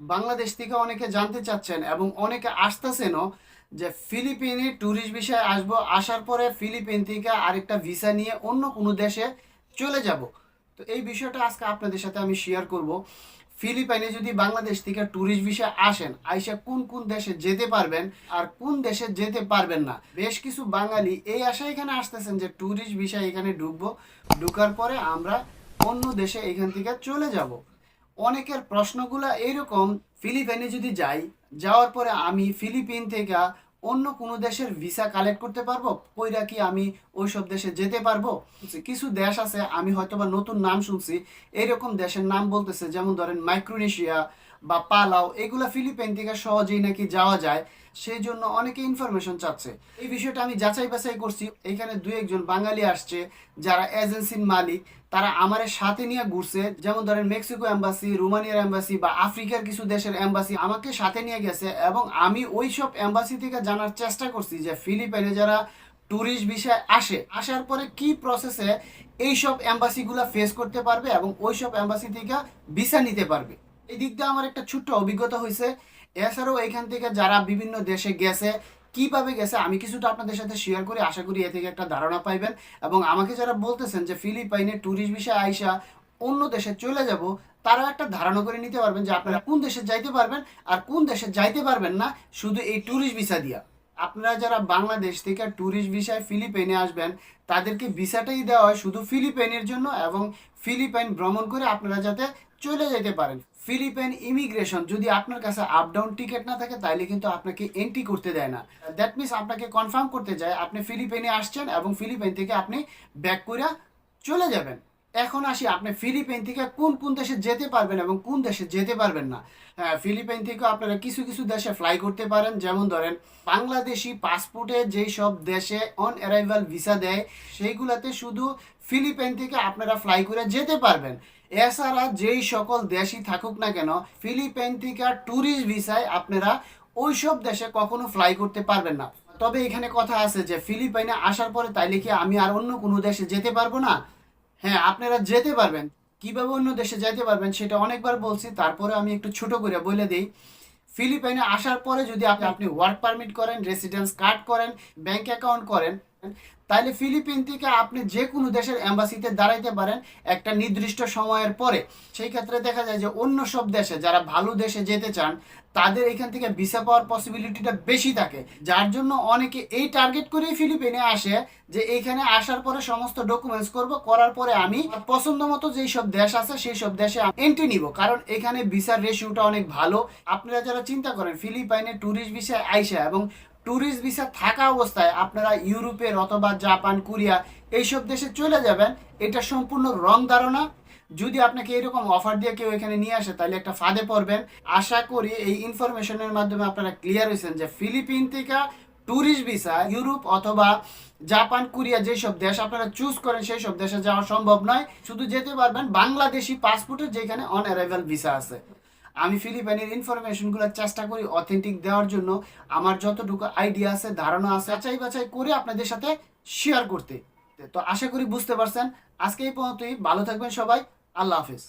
বাংলাদেশ থেকে অনেকে জানতে চাচ্ছেন এবং অনেকে আসতেছেনও যে ফিলিপিনে ট্যুরিস্ট বিষয়ে আসব, আসার পরে ফিলিপিন থেকে আরেকটা ভিসা নিয়ে অন্য কোনো দেশে চলে যাব। তো এই বিষয়টা আজকে আপনাদের সাথে আমি শেয়ার করব। ফিলিপাইনে যদি বাংলাদেশ থেকে ট্যুরিস্ট ভিসা আসেন, আইসা কোন কোন দেশে যেতে পারবেন আর কোন দেশে যেতে পারবেন না? বেশ কিছু বাঙালি এই আশা এখানে আসতেছেন যে ট্যুরিস্ট ভিসা এখানে ঢুকবো। ঢুকার পরে আমরা অন্য দেশে এখান থেকে চলে যাব। অনেকের প্রশ্নগুলো এইরকম, ফিলিপাইনে যদি যাই, যাওয়ার পরে আমি ফিলিপিন থেকে অন্য কোনো দেশের ভিসা কালেক্ট করতে পারব? কইরা কি আমি ওইসব দেশে যেতে পারব? কিছু দেশ আছে, আমি হয়তো বা নতুন নাম শুনছি, এইরকম দেশের নাম বলতেছে, যেমন ধরেন মাইক্রোনেশিয়া বা পালাও, এগুলা ফিলিপাইন থেকে সহজেই নাকি যাওয়া যায়। সেই জন্য অনেকে ইনফরমেশন চাচ্ছে। এই বিষয়টা আমি যাচাই বাছাই করছি। এখানে দুই একজন বাঙালি আসছে, যারা এজেন্সির মালিক। তারা আমার সাথে নিয়ে ঘুরছে। যেমন ধরেন মেক্সিকো এম্বাসি, রোমানিয়ার এম্বাসি বা আফ্রিকার কিছু দেশের এম্বাসি আমাকে সাথে নিয়ে গেছে এবং আমি ওই সব এম্বাসি থেকে জানার চেষ্টা করছি যে ফিলিপাইনে যারা ট্যুরিস্ট বিষয়ে আসে, আসার পরে কি প্রসেসে এইসব এম্বাসিগুলো ফেস করতে পারবে এবং ওইসব এম্বাসি থেকে ভিসা নিতে পারবে। এই দিক দিয়ে আমার একটা ছোট্ট অভিজ্ঞতা হয়েছে এছাড়াও এখান থেকে যারা বিভিন্ন দেশে গেছে, কীভাবে গেছে, আমি কিছুটা আপনাদের সাথে শেয়ার করি। আশা করি এ থেকে একটা ধারণা পাইবেন। এবং আমাকে যারা বলতেছেন যে ফিলিপাইনে ট্যুরিস্ট বিষয়ে আইসা অন্য দেশে চলে যাব তারা একটা ধারণা করে নিতে পারবেন যে আপনারা কোন দেশে যাইতে পারবেন আর কোন দেশে যাইতে পারবেন না, শুধু এই ট্যুরিস্ট ভিসা দিয়া। আপনারা যারা বাংলাদেশ থেকে ট্যুরিস্ট ভিসায় ফিলিপাইনে আসবেন, তাদেরকে ভিসাটাই দেওয়া হয় শুধু ফিলিপাইনের জন্য এবং ফিলিপাইন ভ্রমণ করে আপনারা যাতে চলে যেতে পারেন। ফিলিপাইন ইমিগ্রেশন যদি আপনার কাছে আপ ডাউন টিকিট না থাকে তাহলে কিন্তু আপনাকে এন্ট্রি করতে দেয় না। দ্যাট মিনস আপনাকে কনফার্ম করতে যায়, আপনি ফিলিপাইনে আসছেন এবং ফিলিপাইন থেকে আপনি ব্যাক করে চলে যাবেন। এখন আসি, আপনি ফিলিপাইন থেকে কোন কোন দেশে যেতে পারবেন এবং কোন দেশে যেতে পারবেন না? ফিলিপাইন থেকে আপনারা কিছু কিছু দেশে ফ্লাই করতে পারেন, যেমন ধরেন বাংলাদেশি পাসপোর্টে যেই সব দেশে অন অ্যারাইভাল ভিসা দেয়, সেইগুলাতে শুধু ফিলিপাইন থেকে আপনারা ফ্লাই করে যেতে পারবেন। এছাড়া যেই সকল দেশই থাকুক না কেন, ফিলিপাইন থেকে ট্যুরিস্ট ভিসায় আপনারা ওইসব দেশে কখনো ফ্লাই করতে পারবেন না। তবে এখানে কথা আছে যে, ফিলিপাইনে আসার পরে তাইলে কি আমি আর অন্য কোনো দেশে যেতে পারব না? হ্যাঁ আপনারা যেতে পারবেন। কীভাবে অন্য দেশে যেতে পারবেন সেটা অনেকবার বলছি, তারপরে আমি একটু ছোট করে বলে দিই। ফিলিপাইনে আসার পরে যদি আপনি আপনি ওয়ার্ক পারমিট করেন রেসিডেন্স কার্ড করেন ব্যাঙ্ক অ্যাকাউন্ট করেন তাহলে ফিলিপিন থেকে আপনি যে কোনো দেশের এম্বাসিতে দাঁড়াইতে পারেন একটা নির্দিষ্ট সময়ের পরে। সেই ক্ষেত্রে দেখা যায় যে অন্য সব দেশে যারা ভালো দেশে যেতে চান, তাদের এখান থেকে ভিসা পাওয়ার পসিবিলিটিটা বেশি থাকে। যার জন্য অনেকে এই টার্গেট করেই ফিলিপিনে আসে যে এইখানে আসার পরে সমস্ত ডকুমেন্টস করব, করার পরে আমি পছন্দ মতো যেই সব দেশ আছে সেই সব দেশে এন্ট্রি নিব। কারণ এখানে ভিসার রেশিওটা অনেক ভালো। আপনারা যারা চিন্তা করেন, ফিলিপাইনে ট্যুরিস্ট ভিসায় আইসা এবং ট্যুরিস্ট ভিসা থাকা অবস্থায় আপনারা ইউরোপের অথবা জাপান, কোরিয়া এইসব দেশে চলে যাবেন। এটা সম্পূর্ণ রং ধারণা। যদি আপনাকে এরকম অফার দিয়ে কেউ এখানে নিয়ে আসে, তাহলে একটা ফাঁদে পড়বেন। আশা করি এই ইনফরমেশনের মাধ্যমে আপনারা ক্লিয়ার হয়েছেন যে ফিলিপিন থেকে ট্যুরিস্ট ভিসা ইউরোপ অথবা জাপান, কোরিয়া যেসব দেশ আপনারা চুজ করেন সেই সব দেশে যাওয়া সম্ভব নয়। শুধু যেতে পারবেন বাংলাদেশি পাসপোর্টের যেখানে অন অ্যারাইভাল ভিসা আছে। আমি ফিলিপাইনের ইনফরমেশনগুলো চেষ্টা করি অথেন্টিক দেওয়ার জন্য। আমার যতটুকু আইডিয়া আছে, ধারণা আছে, যাচাই বাছাই করে আপনাদের সাথে শেয়ার করতে। তো আশা করি বুঝতে পারছেন। আজকে এই পর্যন্তই। ভালো থাকবেন সবাই। আল্লাহ হাফিজ।